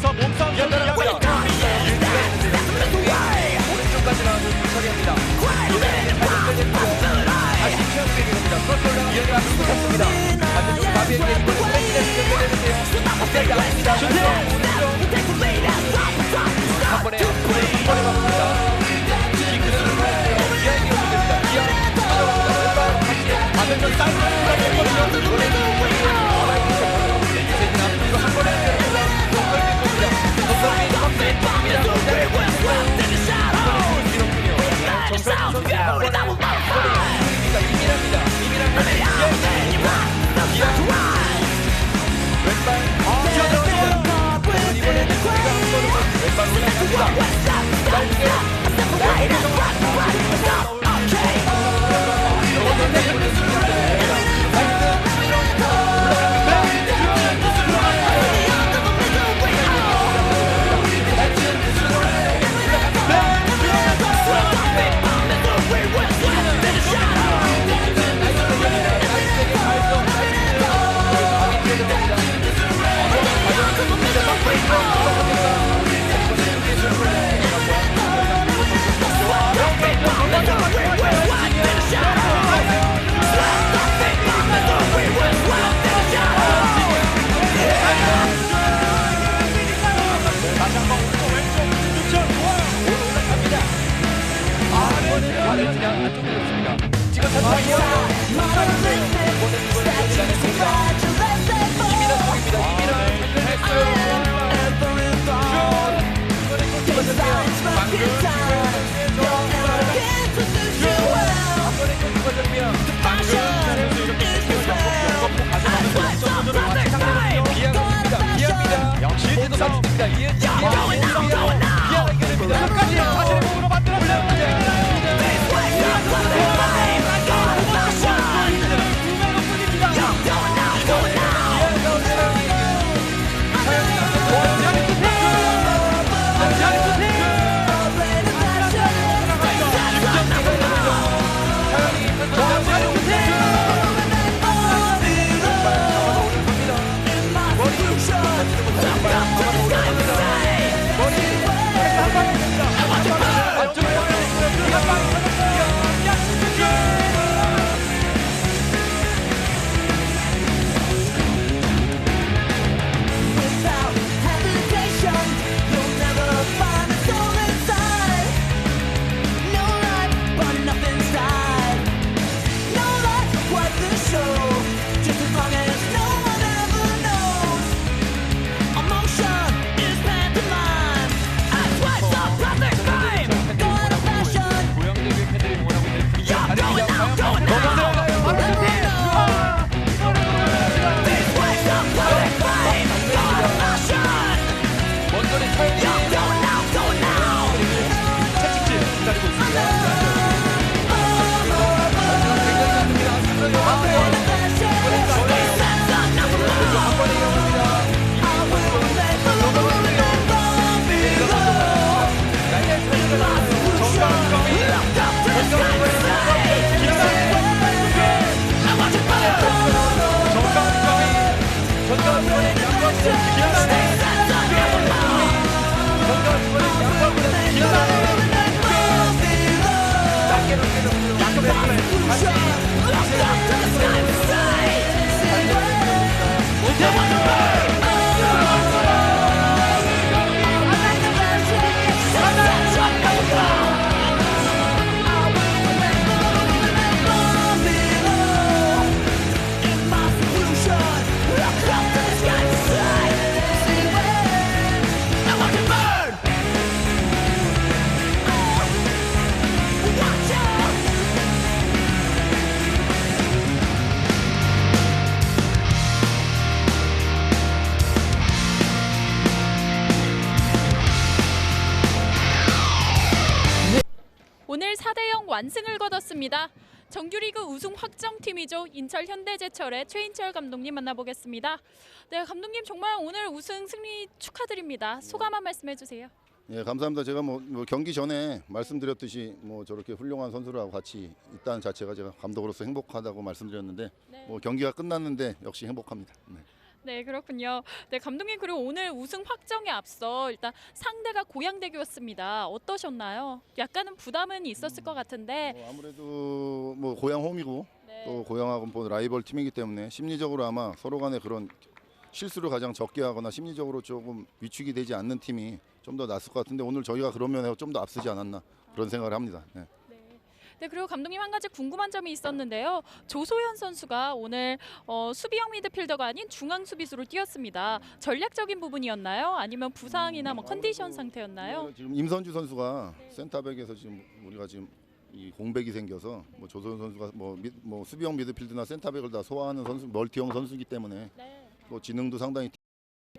싸움 연달아 전개합니다. 오른쪽까지 나와서 처리합니다. 이번에는 발전됐고요. 다시 최영욱에게 갑니다. 크로스 올라가면 이어가 누구 잡습니다. 반대쪽 바비에게 이번에 연결되는데요. 아닙니다. 오른쪽 오늘 4대0 완승을 거뒀습니다. 정규리그 우승 확정팀이죠. 인철 현대제철의 최인철 감독님 만나보겠습니다. 네, 감독님 정말 오늘 우승 승리 축하드립니다. 소감 한 말씀해 주세요. 예, 감사합니다. 제가 뭐, 뭐 경기 전에 말씀드렸듯이 뭐 저렇게 훌륭한 선수들하고 같이 있다는 자체가 제가 감독으로서 행복하다고 말씀드렸는데 네. 뭐 경기가 끝났는데 역시 행복합니다. 네. 네 그렇군요. 네 감독님 그리고 오늘 우승 확정에 앞서 일단 상대가 고양대교였습니다. 어떠셨나요? 약간은 부담은 있었을 것 같은데. 뭐 아무래도 뭐 고향 홈이고 네. 또 고향하고 뭐 라이벌 팀이기 때문에 심리적으로 아마 서로 간에 그런 실수를 가장 적게 하거나 심리적으로 조금 위축이 되지 않는 팀이 좀 더 낫을 것 같은데 오늘 저희가 그런 면에 좀더 앞서지 않았나 그런 생각을 합니다. 네. 네. 네 그리고 감독님 한 가지 궁금한 점이 있었는데요. 조소연 선수가 오늘 어, 수비형 미드필더가 아닌 중앙 수비수로 뛰었습니다. 전략적인 부분이었나요? 아니면 부상이나 뭐 컨디션 상태였나요? 지금 임선주 선수가 센터백에서 지금 우리가 지금 이 공백이 생겨서 뭐 조소연 선수가 뭐, 미, 뭐 수비형 미드필드나 센터백을 다 소화하는 선수 멀티형 선수이기 때문에 네. 또 지능도 상당히